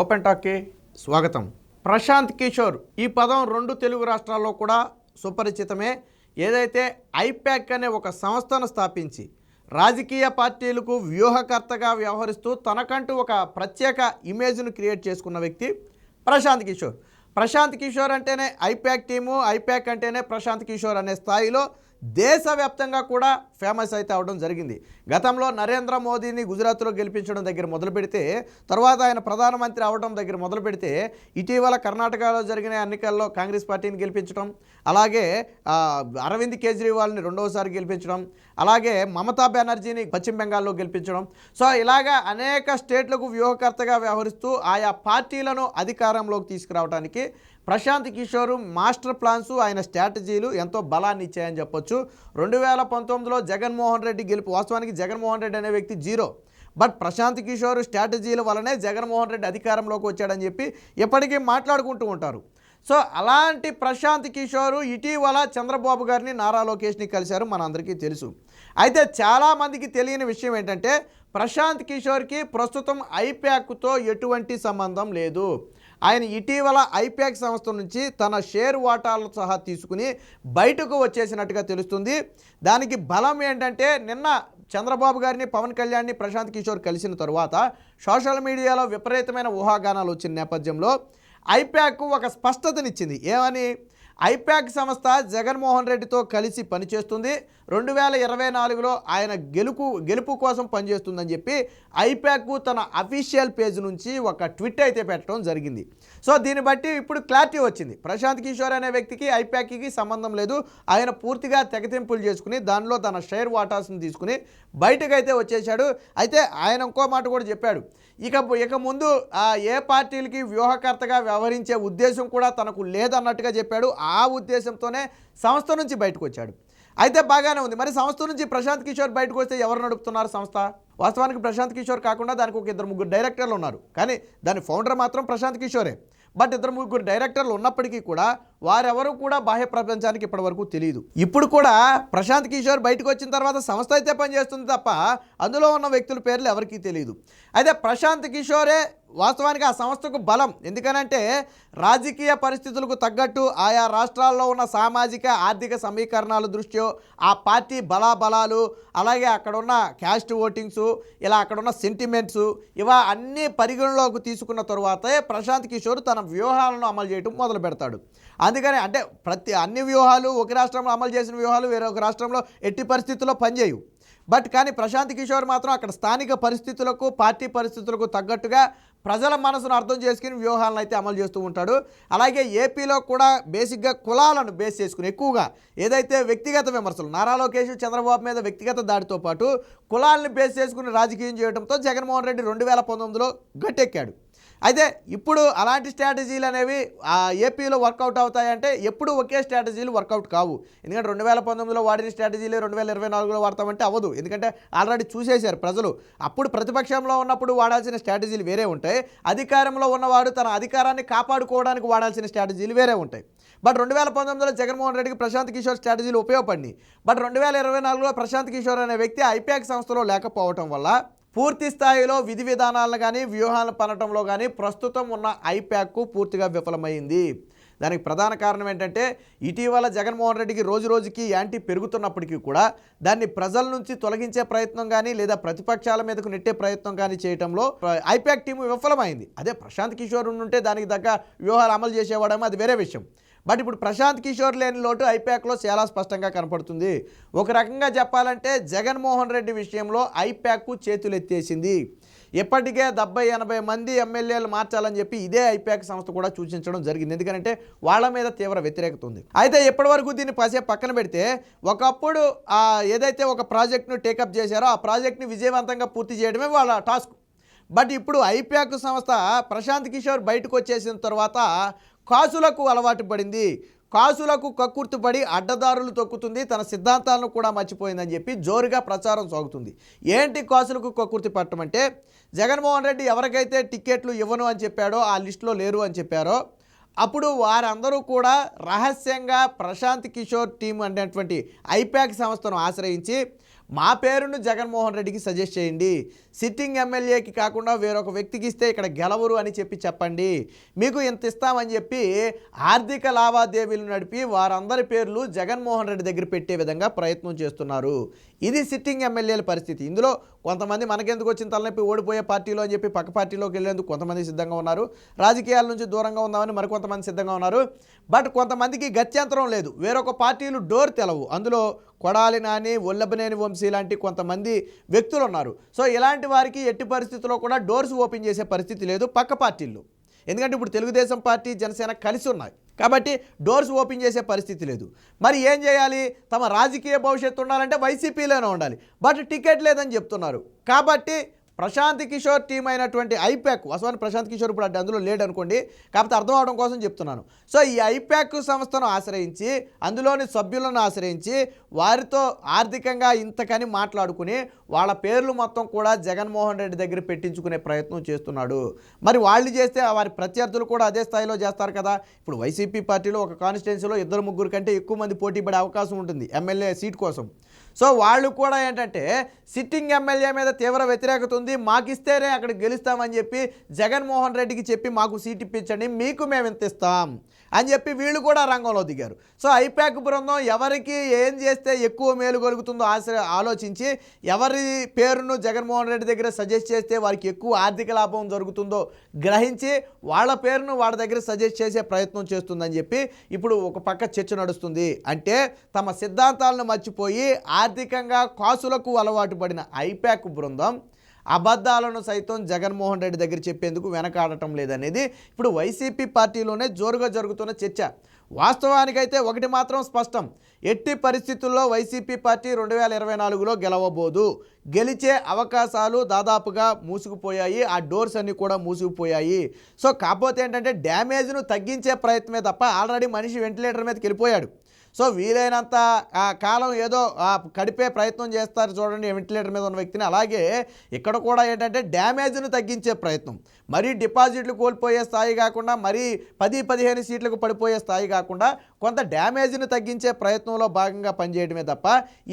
Open టాక్కి స్వాగతం. ప్రశాంత్ కిషోర్ ఈ పదం రెండు తెలుగు రాష్ట్రాల్లో కూడా సుపరిచితమే. ఏదైతే ఐప్యాక్ అనే ఒక సంస్థను స్థాపించి రాజకీయ పార్టీలకు వ్యూహకర్తగా వ్యవహరిస్తూ తనకంటూ ఒక ప్రత్యేక ఇమేజ్ను క్రియేట్ చేసుకున్న వ్యక్తి ప్రశాంత్ కిషోర్. ప్రశాంత్ కిషోర్ అంటేనే ఐప్యాక్ టీము ఐప్యాక్ అంటేనే ప్రశాంత్ కిషోర్ అనే స్థాయిలో దేశవ్యాప్తంగా కూడా ఫేమస్ అయితే అవడం జరిగింది. గతంలో నరేంద్ర మోదీని గుజరాత్లో గెలిపించడం దగ్గర మొదలు పెడితే తర్వాత ఆయన ప్రధానమంత్రి అవడం దగ్గర మొదలు పెడితే ఇటీవల కర్ణాటకలో జరిగిన ఎన్నికల్లో కాంగ్రెస్ పార్టీని గెలిపించడం అలాగే అరవింద్ కేజ్రీవాల్ని రెండవసారి గెలిపించడం అలాగే మమతా బెనర్జీని పశ్చిమ బెంగాల్లో గెలిపించడం. సో ఇలాగా అనేక స్టేట్లకు వ్యూహకర్తగా వ్యవహరిస్తూ ఆయా పార్టీలను అధికారంలోకి తీసుకురావడానికి ప్రశాంత్ కిషోర్ మాస్టర్ ప్లాన్స్ ఆయన స్ట్రాటజీలు ఎంతో బలాన్ని ఇచ్చాయని చెప్పొచ్చు. రెండు వేల పంతొమ్మిదిలో జగన్మోహన్ రెడ్డి గెలుపు వాస్తవానికి జగన్మోహన్ రెడ్డి అనే వ్యక్తి జీరో. బట్ ప్రశాంత్ కిషోర్ స్ట్రాటజీల వల్లనే జగన్మోహన్ రెడ్డి అధికారంలోకి వచ్చాడని చెప్పి ఎప్పటికీ మాట్లాడుకుంటూ ఉంటారు. సో అలాంటి ప్రశాంత్ కిషోర్ ఇటీవల చంద్రబాబు గారిని నారా లోకేష్ని కలిశారు మనందరికీ తెలుసు. అయితే చాలామందికి తెలియని విషయం ఏంటంటే ప్రశాంత్ కిషోర్కి ప్రస్తుతం ఐప్యాక్తో ఎటువంటి సంబంధం లేదు. ఆయన ఇటీవల ఐప్యాక్ సంస్థ నుంచి తన షేర్ వాటాలు సహా తీసుకుని బయటకు వచ్చేసినట్టుగా తెలుస్తుంది. దానికి బలం ఏంటంటే నిన్న చంద్రబాబు గారిని పవన్ కళ్యాణ్ని ప్రశాంత్ కిషోర్ కలిసిన తరువాత సోషల్ మీడియాలో విపరీతమైన ఊహాగానాలు వచ్చిన నేపథ్యంలో ఐప్యాక్ ఒక స్పష్టతనిచ్చింది. ఏమని? ఐప్యాక్ సంస్థ జగన్మోహన్ రెడ్డితో కలిసి పనిచేస్తుంది. రెండు వేల ఇరవై నాలుగులో ఆయన గెలుపు గెలుపు కోసం పనిచేస్తుందని చెప్పి ఐప్యాక్ తన అఫీషియల్ పేజ్ నుంచి ఒక ట్విట్ అయితే పెట్టడం జరిగింది. సో దీన్ని బట్టి ఇప్పుడు క్లారిటీ వచ్చింది. ప్రశాంత్ కిషోర్ అనే వ్యక్తికి ఐప్యాక్కి సంబంధం లేదు. ఆయన పూర్తిగా తెగతింపులు చేసుకుని దానిలో తన షేర్ వాటాస్ని తీసుకుని బయటకైతే వచ్చేశాడు. అయితే ఆయన ఇంకో మాట కూడా చెప్పాడు. ఇక ఇక ముందు ఆ, ఏ పార్టీలకి వ్యూహకర్తగా వ్యవహరించే ఉద్దేశం కూడా తనకు లేదన్నట్టుగా చెప్పాడు. ఆ ఉద్దేశంతోనే సంస్థ నుంచి బయటకు వచ్చాడు అయితే బాగానే ఉంది. మరి సంస్థ నుంచి ప్రశాంత్ కిషోర్ బయటకు వస్తే ఎవరు నడుపుతున్నారు సంస్థ? వాస్తవానికి ప్రశాంత్ కిషోర్ కాకుండా దానికి ఒక ఇద్దరు ముగ్గురు డైరెక్టర్లు ఉన్నారు. కానీ దాని ఫౌండర్ మాత్రం ప్రశాంత్ కిషోరే. బట్ ఇద్దరు ముగ్గురు డైరెక్టర్లు ఉన్నప్పటికీ కూడా వారెవరు కూడా బాహ్య ప్రపంచానికి ఇప్పటివరకు తెలియదు ఇప్పుడు కూడా ప్రశాంత్ కిషోర్ బయటకు వచ్చిన తర్వాత సంస్థ అయితే పనిచేస్తుంది తప్ప అందులో ఉన్న వ్యక్తుల పేర్లు ఎవరికీ తెలియదు అయితే ప్రశాంత్ కిషోరే వాస్తవానికి ఆ సంస్థకు బలం. ఎందుకనంటే రాజకీయ పరిస్థితులకు తగ్గట్టు ఆయా రాష్ట్రాల్లో ఉన్న సామాజిక ఆర్థిక సమీకరణాల దృష్ట్యా ఆ పార్టీ బలాబలాలు అలాగే అక్కడున్న క్యాస్ట్ ఓటింగ్స్ ఇలా అక్కడున్న సెంటిమెంట్స్ ఇవా అన్నీ పరిగణలోకి తీసుకున్న తరువాతే ప్రశాంత్ కిషోర్ తన వ్యూహాలను అమలు చేయడం మొదలు పెడతాడు అందుకని అంటే ప్రతి అన్ని వ్యూహాలు ఒక రాష్ట్రంలో అమలు చేసిన వ్యూహాలు వేరే ఒక రాష్ట్రంలో ఎట్టి పరిస్థితుల్లో పనిచేయవు. బట్ కానీ ప్రశాంత్ కిషోర్ మాత్రం అక్కడ స్థానిక పరిస్థితులకు పార్టీ పరిస్థితులకు తగ్గట్టుగా ప్రజల మనసును అర్థం చేసుకుని వ్యూహాలను అయితే అమలు చేస్తూ ఉంటాడు. అలాగే ఏపీలో కూడా బేసిక్గా కులాలను బేస్ చేసుకుని ఎక్కువగా ఏదైతే వ్యక్తిగత విమర్శలు నారా లోకేష్ చంద్రబాబు మీద వ్యక్తిగత దాడితో పాటు కులాలను బేస్ చేసుకుని రాజకీయం చేయడంతో జగన్మోహన్ రెడ్డి రెండు వేల పంతొమ్మిదిలో గట్టెక్కాడు. అయితే ఇప్పుడు అలాంటి స్ట్రాటజీలు అనేవి ఆ ఏపీలో వర్కౌట్ అవుతాయంటే ఎప్పుడు ఒకే స్ట్రాటజీలు వర్కౌట్ కావు. ఎందుకంటే రెండు వేల పంతొమ్మిదిలో వాడిన స్ట్రాటజీలు రెండు వేల ఇరవై నాలుగులో వాడతామంటే అవ్వదు. ఎందుకంటే ఆల్రెడీ చూసేశారు ప్రజలు. అప్పుడు ప్రతిపక్షంలో ఉన్నప్పుడు వాడాల్సిన స్ట్రాటజీలు వేరే ఉంటాయి. అధికారంలో ఉన్నవాడు తన అధికారాన్ని కాపాడుకోవడానికి వాడాల్సిన స్ట్రాటజీలు వేరే ఉంటాయి. బట్ రెండు వేల పంతొమ్మిదిలో జగన్మోహన్ రెడ్డికి ప్రశాంత్ కిషోర్ స్ట్రాటజీలు ఉపయోగపడినాయి. బట్ రెండు వేల ఇరవై నాలుగులో ప్రశాంత్ కిషోర్ అనే వ్యక్తి ఐపీఎక్ సంస్థలో లేకపోవటం వల్ల పూర్తి స్థాయిలో విధి విధానాలను కానీ వ్యూహాలను పనటంలో కానీ ప్రస్తుతం ఉన్న ఐప్యాక్ పూర్తిగా విఫలమైంది దానికి ప్రధాన కారణం ఏంటంటే ఇటీవల జగన్మోహన్ రెడ్డికి రోజు రోజుకి యాంటీ పెరుగుతున్నప్పటికీ కూడా దాన్ని ప్రజల నుంచి తొలగించే ప్రయత్నం కానీ లేదా ప్రతిపక్షాల మీదకు నెట్టే ప్రయత్నం కానీ చేయడంలో ఐప్యాక్ టీం విఫలమైంది. అదే ప్రశాంత్ కిషోర్ ఉంటే దానికి తగ్గ వ్యూహాలు అమలు చేసేవాడేమో అది వేరే విషయం. బట్ ఇప్పుడు ప్రశాంత్ కిషోర్ లేని లోటు ఐప్యాక్లో చాలా స్పష్టంగా కనపడుతుంది. ఒక రకంగా చెప్పాలంటే జగన్మోహన్ రెడ్డి విషయంలో ఐప్యాక్ చేతులెత్తేసింది. ఇప్పటికే డెబ్బై ఎనభై మంది ఎమ్మెల్యేలు మార్చాలని చెప్పి ఇదే ఐప్యాక్ సంస్థ కూడా సూచించడం జరిగింది. ఎందుకంటే వాళ్ళ మీద తీవ్ర వ్యతిరేకత ఉంది. అయితే ఇప్పటివరకు దీన్ని పసే పక్కన పెడితే ఒకప్పుడు ఏదైతే ఒక ప్రాజెక్ట్ను టేకప్ చేశారో ఆ ప్రాజెక్ట్ని విజయవంతంగా పూర్తి చేయడమే వాళ్ళ టాస్క్. బట్ ఇప్పుడు ఐప్యాక్ సంస్థ ప్రశాంత్ కిషోర్ బయటకు వచ్చేసిన తర్వాత కాసులకు అలవాటు పడింది. కాసులకు కక్కుర్తిపడి అడ్డదారులు తొక్కుతుంది. తన సిద్ధాంతాలను కూడా మర్చిపోయిందని చెప్పి జోరుగా ప్రచారం సాగుతుంది. ఏంటి కాసులకు కక్కుర్తి పట్టమంటే జగన్మోహన్ రెడ్డి ఎవరికైతే టికెట్లు ఇవ్వను అని చెప్పాడో ఆ లిస్టులో లేరు అని చెప్పారో అప్పుడు వారందరూ కూడా రహస్యంగా ప్రశాంత్ కిషోర్ టీం అనేటువంటి ఐపాక్ సంస్థను ఆశ్రయించి మా పేరును జగన్మోహన్ రెడ్డికి సజెస్ట్ చేయండి. సిట్టింగ్ ఎమ్మెల్యేకి కాకుండా వేరొక వ్యక్తికి ఇస్తే ఇక్కడ గెలవరు అని చెప్పి చెప్పండి. మీకు ఇంత ఇస్తామని చెప్పి ఆర్థిక లావాదేవీలు నడిపి వారందరి పేర్లు జగన్మోహన్ రెడ్డి దగ్గర పెట్టే విధంగా ప్రయత్నం చేస్తున్నారు. ఇది సిట్టింగ్ ఎమ్మెల్యేల పరిస్థితి. ఇందులో కొంతమంది మనకెందుకు వచ్చిన తలనొప్పి ఓడిపోయే పార్టీలో అని చెప్పి పక్క పార్టీలోకి వెళ్ళేందుకు కొంతమంది సిద్ధంగా ఉన్నారు. రాజకీయాల నుంచి దూరంగా ఉందామని మరికొంతమంది సిద్ధంగా ఉన్నారు. బట్ కొంతమందికి గత్యంతరం లేదు. వేరొక పార్టీలు డోర్ తెలవు. అందులో కొడాలి నాని ఒల్లభనేని వంశీ లాంటి కొంతమంది వ్యక్తులు ఉన్నారు. సో ఇలాంటి వారికి ఎట్టి పరిస్థితుల్లో కూడా డోర్స్ ఓపెన్ చేసే పరిస్థితి లేదు పక్క పార్టీల్లో. ఎందుకంటే ఇప్పుడు తెలుగుదేశం పార్టీ జనసేన కలిసి ఉన్నాయి. కాబట్టి డోర్స్ ఓపెన్ చేసే పరిస్థితి లేదు. మరి ఏం చేయాలి? తమ రాజకీయ భవిష్యత్తు ఉండాలంటే వైసీపీలోనే ఉండాలి. బట్ టికెట్ లేదని చెప్తున్నారు. కాబట్టి ప్రశాంత్ కిషోర్ టీం అయినటువంటి ఐప్యాక్ వాస్తవానికి ప్రశాంత్ కిషోర్ ఇప్పుడు అంటే అందులో లేడు అనుకోండి కాకపోతే అర్థం అవడం కోసం చెప్తున్నాను. సో ఈ ఐప్యాక్ సంస్థను ఆశ్రయించి అందులోని సభ్యులను ఆశ్రయించి వారితో ఆర్థికంగా ఇంతకని మాట్లాడుకుని వాళ్ళ పేర్లు మొత్తం కూడా జగన్మోహన్ రెడ్డి దగ్గర పెట్టించుకునే ప్రయత్నం చేస్తున్నాడు. మరి వాళ్ళు చేస్తే వారి ప్రత్యర్థులు కూడా అదే స్థాయిలో చేస్తారు కదా. ఇప్పుడు వైసీపీ పార్టీలో ఒక కాన్స్టిట్యున్సీలో ఇద్దరు ముగ్గురు కంటే ఎక్కువ మంది పోటీ పడే అవకాశం ఉంటుంది ఎమ్మెల్యే సీట్ కోసం. సో వాళ్ళు కూడా ఏంటంటే సిట్టింగ్ ఎమ్మెల్యే మీద తీవ్ర వ్యతిరేకత ఉంది మాకు ఇస్తేనే అక్కడ గెలుస్తామని చెప్పి జగన్మోహన్ రెడ్డికి చెప్పి మాకు సీట్ ఇప్పించండి మీకు మేము ఇంత ఇస్తాం అని చెప్పి వీళ్ళు కూడా రంగంలో దిగారు. సో ఐపాక్ బృందం ఎవరికి ఏం చేస్తే ఎక్కువ మేలు కలుగుతుందో ఆశ ఆలోచించి ఎవరి పేరును జగన్మోహన్ రెడ్డి దగ్గర సజెస్ట్ చేస్తే వారికి ఎక్కువ ఆర్థిక లాభం జరుగుతుందో గ్రహించి వాళ్ళ పేరును వాళ్ళ దగ్గర సజెస్ట్ చేసే ప్రయత్నం చేస్తుందని చెప్పి ఇప్పుడు ఒక పక్క చర్చ నడుస్తుంది. అంటే తమ సిద్ధాంతాలను మర్చిపోయి ఆర్థికంగా కాసులకు అలవాటు పడిన ఐపాక్ బృందం అబద్ధాలను సైతం జగన్మోహన్ రెడ్డి దగ్గర చెప్పేందుకు వెనకాడటం లేదనేది ఇప్పుడు వైసీపీ పార్టీలోనే జోరుగా జరుగుతున్న చర్చ. వాస్తవానికైతే ఒకటి మాత్రం స్పష్టం. ఎట్టి పరిస్థితుల్లో వైసీపీ పార్టీ రెండు వేల ఇరవై నాలుగులో గెలవబోదు. గెలిచే అవకాశాలు దాదాపుగా మూసుకుపోయాయి. ఆ డోర్స్ అన్నీ కూడా మూసుకుపోయాయి. సో కాకపోతే ఏంటంటే డ్యామేజ్ను తగ్గించే ప్రయత్నమే తప్ప ఆల్రెడీ మనిషి వెంటిలేటర్ మీదకి వెళ్ళిపోయాడు. సో వీలైనంత ఆ కాలం ఏదో కడిపే ప్రయత్నం చేస్తారు చూడండి వెంటిలేటర్ మీద ఉన్న వ్యక్తిని. అలాగే ఇక్కడ కూడా ఏంటంటే డ్యామేజ్ను తగ్గించే ప్రయత్నం. మరీ డిపాజిట్లు కోల్పోయే స్థాయి కాకుండా మరీ పది పదిహేను సీట్లకు పడిపోయే స్థాయి కాకుండా కొంత డ్యామేజ్ను తగ్గించే ప్రయత్నంలో భాగంగా పనిచేయడమే తప్ప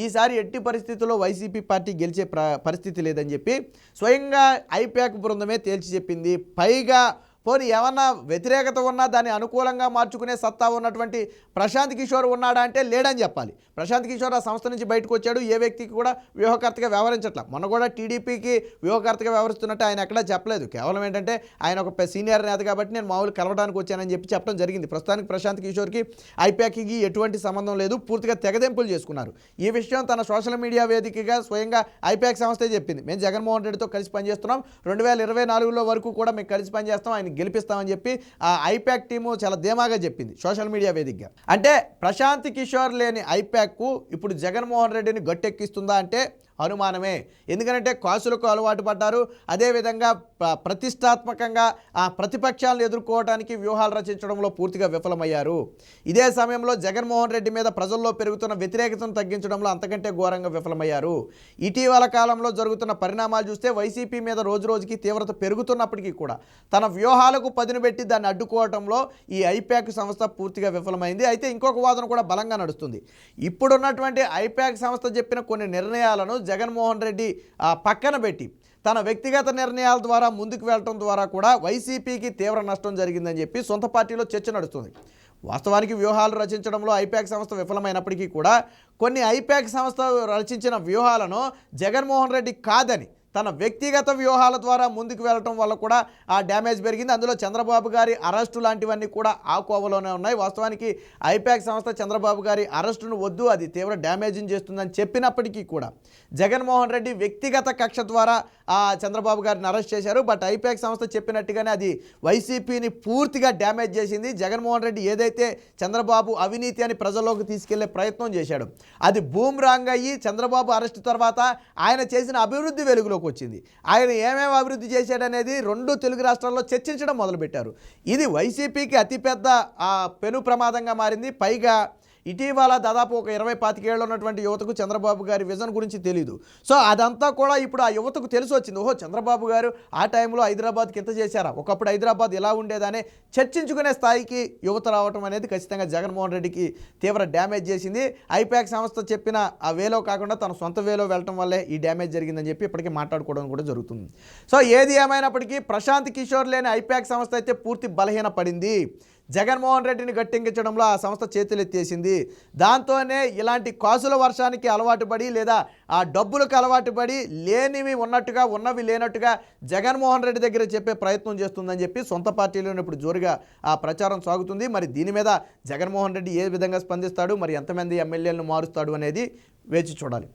ఈసారి ఎట్టి పరిస్థితుల్లో వైసీపీ పార్టీ గెలిచే పరిస్థితి లేదని చెప్పి స్వయంగా ఐప్యాక్ బృందమే తేల్చి చెప్పింది. పైగా పోనీ ఏమన్నా వ్యతిరేకత ఉన్నా దాన్ని అనుకూలంగా మార్చుకునే సత్తా ఉన్నటువంటి ప్రశాంత్ కిషోర్ ఉన్నాడా అంటే లేడని చెప్పాలి. ప్రశాంత్ కిషోర్ ఆ సంస్థ నుంచి బయటకు వచ్చాడు. ఏ వ్యక్తికి కూడా వ్యూహకర్తగా వ్యవహరించట్ల. మొన్న కూడా టీడీపీకి వ్యూహకర్తగా వ్యవహరిస్తున్నట్టు ఆయన ఎక్కడా చెప్పలేదు. కేవలం ఏంటంటే ఆయన ఒక సీనియర్ నేత కాబట్టి నేను మామూలు కలవడానికి వచ్చానని చెప్పి చెప్పడం జరిగింది. ప్రస్తుతానికి ప్రశాంత్ కిషోర్కి ఐపాక్కి ఎటువంటి సంబంధం లేదు. పూర్తిగా తెగదెంపులు చేసుకున్నారు. ఈ విషయం తన సోషల్ మీడియా వేదికగా స్వయంగా ఐపాక్ సంస్థే చెప్పింది. మేము జగన్మోహన్ రెడ్డితో కలిసి పనిచేస్తున్నాం. రెండు వేల ఇరవై నాలుగులో వరకు కూడా మేము కలిసి పనిచేస్తాం. ఆయన గెలిపిస్తామని చెప్పి ఆ ఐపాక్ టీము చాలా ధీమాగా చెప్పింది సోషల్ మీడియా వేదికగా. అంటే ప్రశాంత్ కిషోర్ లేని ఐప్యాక్కు ఇప్పుడు జగన్మోహన్ రెడ్డిని గట్టెక్కిస్తుందా అంటే అనుమానమే. ఎందుకంటే కాసులకు అలవాటు పడ్డారు. అదేవిధంగా ప్రతిష్టాత్మకంగా ఆ ప్రతిపక్షాలను ఎదుర్కోవడానికి వ్యూహాలు రచించడంలో పూర్తిగా విఫలమయ్యారు. ఇదే సమయంలో జగన్మోహన్ రెడ్డి మీద ప్రజల్లో పెరుగుతున్న వ్యతిరేకతను తగ్గించడంలో అంతకంటే ఘోరంగా విఫలమయ్యారు. ఇటీవల కాలంలో జరుగుతున్న పరిణామాలు చూస్తే వైసీపీ మీద రోజు రోజుకి తీవ్రత పెరుగుతున్నప్పటికీ కూడా తన వ్యూహ వ్యూహాలకు పదును పెట్టి దాన్ని అడ్డుకోవడంలో ఈ ఐప్యాక్ సంస్థ పూర్తిగా విఫలమైంది. అయితే ఇంకొక వాదన కూడా బలంగా నడుస్తుంది. ఇప్పుడున్నటువంటి ఐప్యాక్ సంస్థ చెప్పిన కొన్ని నిర్ణయాలను జగన్మోహన్ రెడ్డి పక్కన పెట్టి తన వ్యక్తిగత నిర్ణయాల ద్వారా ముందుకు వెళ్ళటం ద్వారా కూడా వైసీపీకి తీవ్ర నష్టం జరిగిందని చెప్పి సొంత పార్టీలో చర్చ నడుస్తుంది. వాస్తవానికి వ్యూహాలు రచించడంలో ఐపాక్ సంస్థ విఫలమైనప్పటికీ కూడా కొన్ని ఐపాక్ సంస్థ రచించిన వ్యూహాలను జగన్మోహన్ రెడ్డి కాదని తన వ్యక్తిగత వ్యూహాల ద్వారా ముందుకు వెళ్ళటం వల్ల కూడా ఆ డ్యామేజ్ పెరిగింది. అందులో చంద్రబాబు గారి అరెస్టు లాంటివన్నీ కూడా ఆ కోవలోనే ఉన్నాయి. వాస్తవానికి ఐపాక్ సంస్థ చంద్రబాబు గారి అరెస్టును వద్దు అది తీవ్ర డ్యామేజింగ్ చేస్తుందని చెప్పినప్పటికీ కూడా జగన్మోహన్ రెడ్డి వ్యక్తిగత కక్ష ద్వారా చంద్రబాబు గారిని అరెస్ట్ చేశారు. బట్ ఐపాక్ సంస్థ చెప్పినట్టుగానే అది వైసీపీని పూర్తిగా డ్యామేజ్ చేసింది. జగన్మోహన్ రెడ్డి ఏదైతే చంద్రబాబు అవినీతి అని ప్రజల్లోకి తీసుకెళ్ళే ప్రయత్నం చేశాడు అది బూమ్ రాంగ్ అయ్యి చంద్రబాబు అరెస్ట్ తర్వాత ఆయన చేసిన అభివృద్ధి వెలుగులోకి వచ్చింది. ఆయన ఏమేమి అభివృద్ధి చేశాడనేది రెండు తెలుగు రాష్ట్రాల్లో చర్చించడం మొదలుపెట్టారు. ఇది వైసీపీకి అతిపెద్ద పెను ప్రమాదంగా మారింది. పైగా ఇటీవల దాదాపు ఒక ఇరవై పాతికేళ్ళు ఉన్నటువంటి యువతకు చంద్రబాబు గారి విజన్ గురించి తెలియదు సో అదంతా కూడా ఇప్పుడు ఆ యువతకు తెలిసి వచ్చింది. ఓహో చంద్రబాబు గారు ఆ టైంలో హైదరాబాద్కి ఎంత చేశారా? ఒకప్పుడు హైదరాబాద్ ఎలా ఉండేదనే చర్చించుకునే స్థాయికి యువత రావటం అనేది ఖచ్చితంగా జగన్మోహన్ రెడ్డికి తీవ్ర డ్యామేజ్ చేసింది. ఐపాక్ సంస్థ చెప్పిన ఆ వేలో కాకుండా తన సొంత వేలో వెళ్ళటం వల్లే ఈ డ్యామేజ్ జరిగిందని చెప్పి ఇప్పటికీ మాట్లాడుకోవడం కూడా జరుగుతుంది. సో ఏది ఏమైనప్పటికీ ప్రశాంత్ కిషోర్ లేని ఐపాక్ సంస్థ అయితే పూర్తి బలహీన పడింది జగన్మోహన్ రెడ్డిని గట్టెంగించడంలో ఆ సంస్థ చేతులెత్తేసింది. దాంతోనే ఇలాంటి కాసుల వర్షానికి అలవాటు పడి లేదా ఆ డబ్బులకు అలవాటు పడి లేనివి ఉన్నట్టుగా ఉన్నవి లేనట్టుగా జగన్మోహన్ రెడ్డి దగ్గర చెప్పే ప్రయత్నం చేస్తుందని చెప్పి సొంత పార్టీలోనే ఇప్పుడు జోరుగా ఆ ప్రచారం సాగుతుంది. మరి దీని మీద జగన్మోహన్ రెడ్డి ఏ విధంగా స్పందిస్తాడు? మరి ఎంతమంది ఎమ్మెల్యేలను మారుస్తాడు అనేది వేచి చూడాలి.